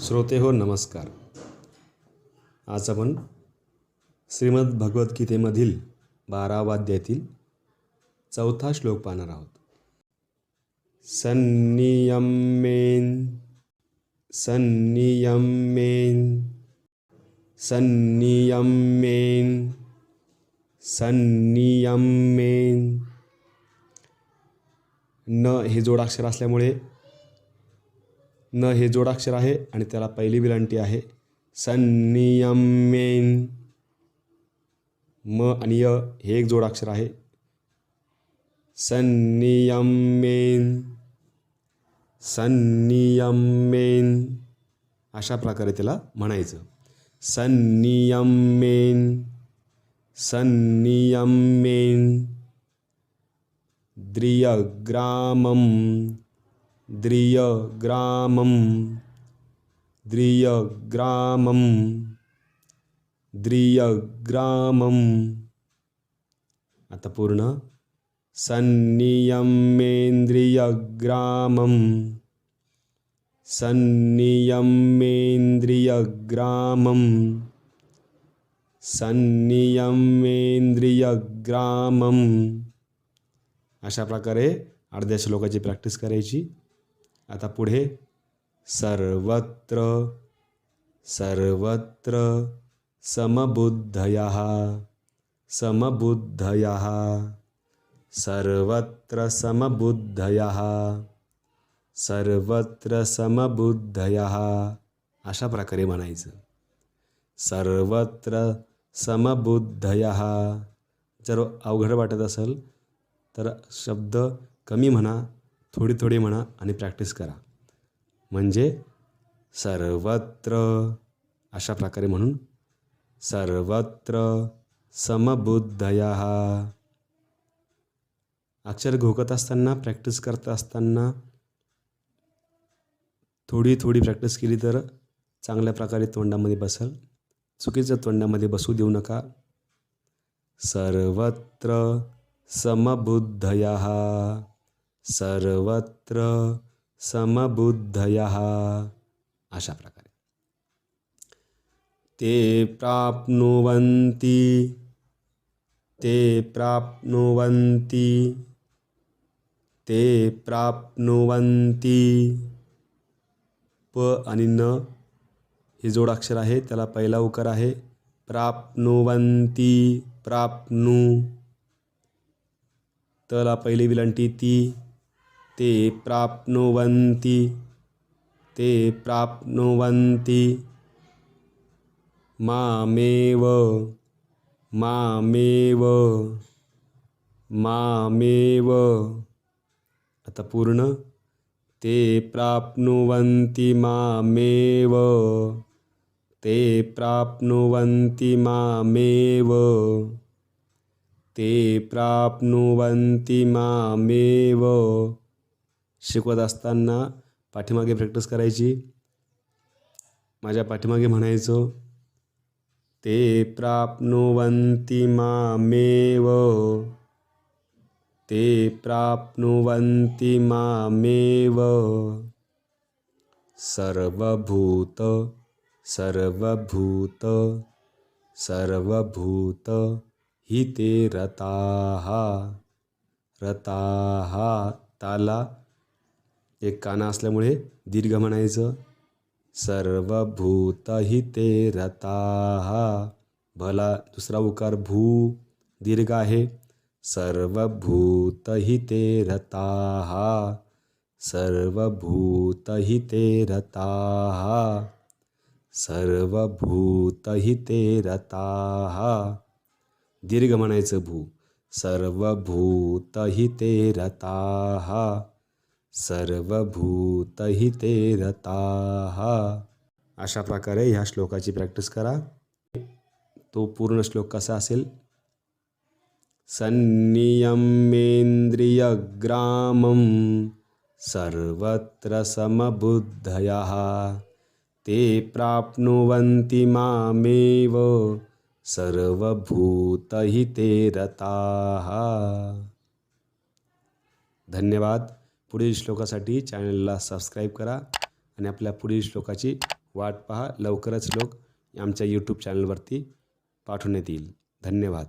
श्रोते हो नमस्कार. आज आपण श्रीमद भगवद्गीतेमधील बारावाद्यातील चौथा श्लोक पाहणार आहोत. सन्नियमेन सन्नियमेन सन्नियमेन संनियमेन न हे जोडाक्षर असल्यामुळे न हे जोडाक्षर आहे आणि त्याला पहिली विलांटी आहे. संनियमेन म आणि य हे एक जोडाक्षर आहे. संनियमेन संनियमेन अशा प्रकारे त्याला म्हणायचं. संनियमेन संनियमेन द्रियग्रामं द्रियग्रामं द्रियग्रामं द्रियग्रामम् अतः पूर्ण. सन्नियमेन्द्रियग्रामं सन्नियमेन्द्रियग्रामं सन्नियमेन्द्रियग्रामम् अशा प्रकारे अर्ध्या श्लोकाची प्रॅक्टिस करायची. आता पुढे सर्वत्र सर्वत्र समबुद्धया समबुद्धया सर्वत्र समबुद्धया सर्वत्र समबुद्धया अशा प्रकारे म्हणायचं. सर्वत्र समबुद्धया. जर अवघड वाटत असेल तर शब्द कमी म्हणा थोडी थोडी म्हणा आणि प्रॅक्टिस करा. म्हणजे सर्वत्र अशा प्रकारे म्हणून सर्वत्र समबुद्धया. अक्षर घोकत असताना प्रॅक्टिस करत असताना थोडी थोडी प्रॅक्टिस केली तर चांगल्या प्रकारे तोंडामध्ये बसल. चुकीचं तोंडामध्ये बसू देऊ नका. सर्वत्र समबुद्धयः। सर्वत्र समबुद्धयः। अशा प्रकारे। ते प्राप्नुवन्ति। ते प्राप्नुवन्ति। ते प्राप्नुवन्ति। प आणि न हे जोडाक्षर आहे त्याला पहिला उकार आहे. प्राप्नुवंती प्राप्नु। तला पहिली विलंटी ती ते प्राप्नुवन्ति ते प्राप्नुवन्ति। मामेव मामेव मामेव। आता पूर्ण ते प्राप्नुवन्ति मामेव। ते प्राप्नुवन्ति मामेव। ते प्राप्नुवंती मामेव. शिकवत असताना पाठीमागे प्रॅक्टिस करायची. माझ्या पाठीमागे म्हणायचो ते प्राप्नुवंती मामेव. ते प्राप्नुवंती मामेव। सर्वभूत सर्वभूत सर्वभूत हि ते रताः रताः ताला. एक काना असल्यामुळे दीर्घ म्हणायचं. सर्वभूत हि ते रताः. भला दुसरा उकार भू दीर्घ आहे. सर्वभूत हि ते रताः. सर्वभूत हि ते रताः. सर्वभूत हि ते रताः. दीर्घ म्हणायचं भू. सर्वभूत हि ते रताः सर्वभूत हि ते रताः अशा प्रकारे ह्या श्लोकाची प्रॅक्टिस करा. तो पूर्ण श्लोक कसा असेल? संनियमेंद्रियग्रामं सर्वत्र समबुद्धयः ते प्राप्नुवन्ति मामेव सर्वभूतहिते रताः धन्यवाद. पुढील श्लोकासाठी चॅनलला सबस्क्राईब करा आणि आपल्या पुढील श्लोकाची वाट पहा. लवकरच श्लोक आमच्या यूट्यूब चॅनलवरती पाठवण्यात येईल. धन्यवाद.